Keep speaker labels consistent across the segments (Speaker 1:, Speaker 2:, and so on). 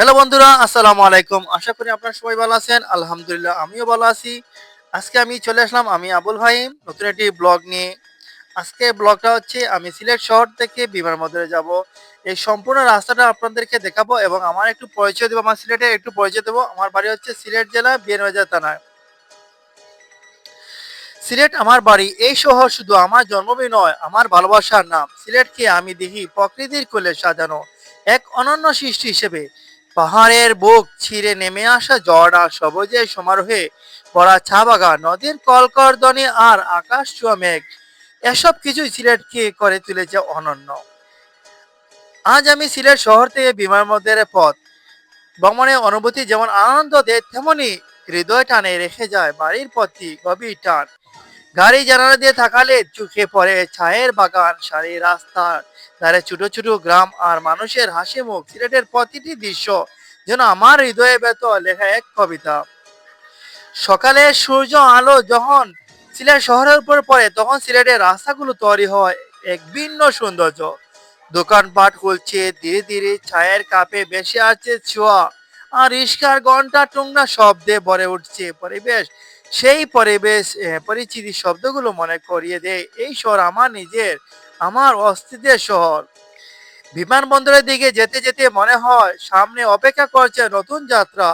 Speaker 1: Hello বন্ধুরা, আসসালামু আলাইকুম। আশা করি আপনারা সবাই ভালো আছেন। আলহামদুলিল্লাহ, আমিও ভালো আছি। আজকে আমি চলে আসলাম, আমি আবুল ভাই, নতুন একটি ব্লগ নিয়ে। আজকে ব্লগটা হচ্ছে, আমি সিলেট শহর থেকে বিমানবন্দরে যাব। এই সম্পূর্ণ রাস্তাটা আপনাদেরকে দেখাবো এবং আমার একটু পরিচয় দেবো, আমার সিলেটের একটু পরিচয় দেবো। আমার বাড়ি হচ্ছে সিলেট জেলা বিয়ানবাজার থানায়। সিলেট আমার বাড়ি। এই শহর শুধু আমার জন্মভূমি নয়, আমার ভালোবাসার নাম। সিলেটকে আমি দেখি প্রকৃতির কোলে সাজানো এক অনন্য সৃষ্টি হিসেবে। পাহাড়ের বুক ছিঁড়ে নেমে আসা ঝর্ণা সবুজের সমারোহে ভরা চা বাগান, নদীর কলকর্দনে আর আকাশ চুয়া মেঘ, এসব কিছুই সিলেটকে করে তুলেছে অনন্য। আজ আমি সিলেট শহর থেকে বিমানবন্দরের পথ, ভ্রমণের অনুভূতি যেমন আনন্দ দেয়, তেমনি হৃদয় টানে রেখে যায় বাড়ির প্রতি গভীর টান। গাড়ি জানালা দিয়ে থাকালে চোখে পড়ে ছায়ের বাগান, সারি রাস্তার ধারে ছোট ছোট গ্রাম আর মানুষের হাসি মুখ। সিলেটের প্রতিটি দৃশ্য যেন আমার হৃদয়ে ব্যত, লেখা এক কবিতা। সকালে সূর্য আলো যখন সিলেট শহরের উপর পড়ে, তখন সিলেটের রাস্তাগুলো তৈরি হয় এক ভিন্ন সৌন্দর্য। দোকানপাট খুলছে, ধীরে ধীরে ছায়ের কাপে বেশি আছে ছোঁয়া। আর রিস্কার ঘণ্টা টুংনা শব্দে ভরে উঠছে। পরিবেশ সেই পরিবেশ পরিচিতি শব্দগুলো মনে করিয়ে দেয়। এই শহর আমার নিজের, আমার অস্তিত্বের শহর। বিমানবন্দরের দিকে যেতে যেতে মনে হয়, সামনে অপেক্ষা করছে নতুন যাত্রা।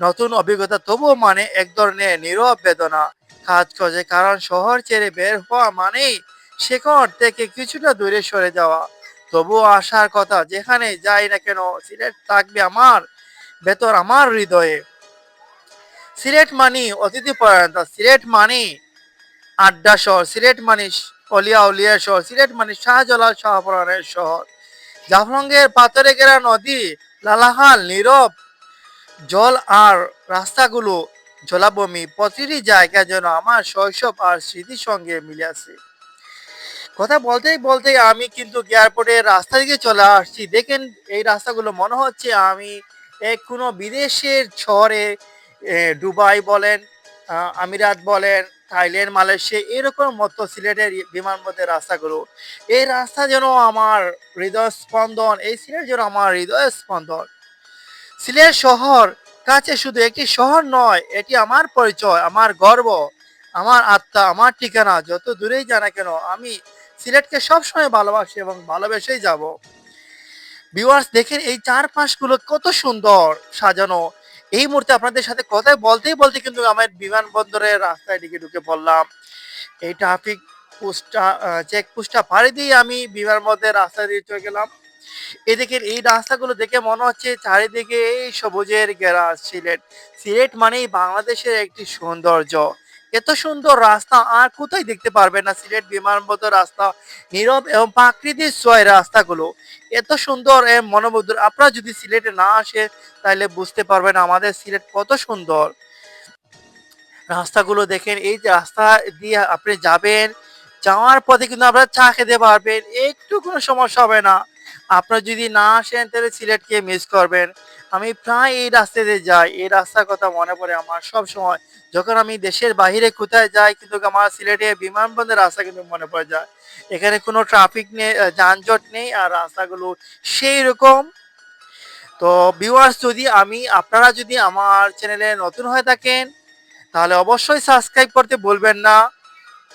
Speaker 1: নতুন অভিজ্ঞতা তবুও মানে এক ধরনের নীরব বেদনা। কাজ করছে কারণ শহর ছেড়ে বের হওয়া মানেই শেখর থেকে কিছুটা দূরে সরে যাওয়া। তবুও আসার কথা, যেখানে যাই না কেন, সিলেট থাকবে আমার, ভেতর আমার হৃদয়ে। সিলেট মানি, অতিথি পরায়ণতা, সিলেট মানি, আড্ডা শহর, সিলেট মানি, অলিয়া উলিয়া শহর, সিলেট মানি, শাহজালাল শাহপরানের শহর। জাফরঙ্গের পাথরে ঘেরা নদী, লালাহাল, নীরব, জল আর রাস্তাগুলো জলাভূমি, প্রতিটি জায়গা যেন আমার শৈশব আর স্মৃতির সঙ্গে মিলে আছে। কথা বলতেই বলতেই আমি কিন্তু এয়ারপোর্টের রাস্তা দিকে চলে আসছি। দেখেন এই রাস্তাগুলো মনে হচ্ছে আমি এক কোনো বিদেশের শহরে দুবাই বলেন আমিরাত বলেন, থাইল্যান্ড, মালয়েশিয়া, এরকম মতো সিলেটের বিমানবন্দরের রাস্তাগুলো। এই রাস্তা যেন আমার হৃদয় স্পন্দন, এই সিলেট যেন আমার হৃদয় স্পন্দন। সিলেট শহর কাছে শুধু একটি শহর নয়, এটি আমার পরিচয়, আমার গর্ব, আমার আত্মা, আমার ঠিকানা, যত দূরেই জানা কেন, আমি সিলেটকে সবসময় ভালোবাসি এবং ভালোবেসেই যাব। ভিউয়ার্স, দেখেন এই চারপাশগুলো কত সুন্দর সাজানো। এই মুহূর্তে আপনাদের সাথে কথায় বলতেই বলতে কিন্তু আমার বিমানবন্দরের রাস্তায় ঢুকে ঢুকে পড়লাম। এই ট্রাফিক পোস্টটা চেক পোস্টটা পাড়ি দিয়ে আমি বিমানবন্দরের রাস্তা দিয়ে চলে গেলাম। এদিকে এই রাস্তাগুলো দেখে মনে হচ্ছে চারিদিকে এই সবুজের গেরা সিলেট। সিলেট মানেই বাংলাদেশের একটি সৌন্দর্য। এত সুন্দর রাস্তা, আর কোথায় দেখতে পারবেন না সিলেট বিমানবন্দর রাস্তা, নীরব এবং প্রাকৃতিক ছয় রাস্তাগুলো। এত সুন্দর মনোমুগ্ধ আপনারা যদি সিলেটে না আসে, তাহলে বুঝতে পারবেন আমাদের সিলেট কত সুন্দর। রাস্তাগুলো দেখেন, এই রাস্তা দিয়ে আপনি যাবেন, যাওয়ার পথে কিন্তু আপনারা চা খেতে পারবেন, একটু কোনো সমস্যা হবে না। আপনারা যদি না আসেন, তাহলে সিলেটকে মিস করবেন। আমি প্রায় এই রাস্তা দিয়ে যাই। এই রাস্তার কথা মনে পড়ে আমার সব সময় যখন আমি দেশের বাইরে কোথায় যাই, কিন্তু আমার সিলেটে বিমানবন্দর রাস্তা কিন্তু মনে পড়ে যায়। এখানে কোনো ট্রাফিক নেই যানজট নেই আর রাস্তাগুলো সেই রকম। তো ভিউয়ার্স যদি আমি, আপনারা যদি আমার চ্যানেলে নতুন হয়ে থাকেন, তাহলে অবশ্যই সাবস্ক্রাইব করতে ভুলবেন না।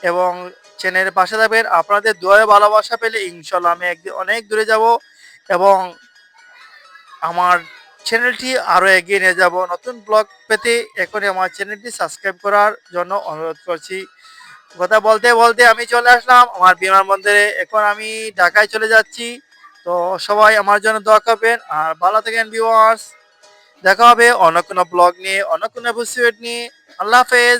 Speaker 1: এবং চ্যানেলের পাশে থাকবেন। আপনাদের দোয়া ভালোবাসা পেলে ইনশাল্লাহ আমি একদিন অনেক দূরে যাব এবং আমার চ্যানেলটি আরও এগিয়ে নিয়ে যাব। নতুন ব্লগ পেতে এখনই আমার চ্যানেলটি সাবস্ক্রাইব করার জন্য অনুরোধ করছি। কথা বলতে বলতে আমি চলে আসলাম আমার বিমানবন্দরে। এখন আমি ঢাকায় চলে যাচ্ছি। তো সবাই আমার জন্য দোয়া করবেন। আর ভালো থাকেন ভিউয়ার্স। দেখা হবে অন্য কোনো ব্লগ নিয়ে, অন্য কোনো এপিসোড নিয়ে। আল্লাহ হাফেজ।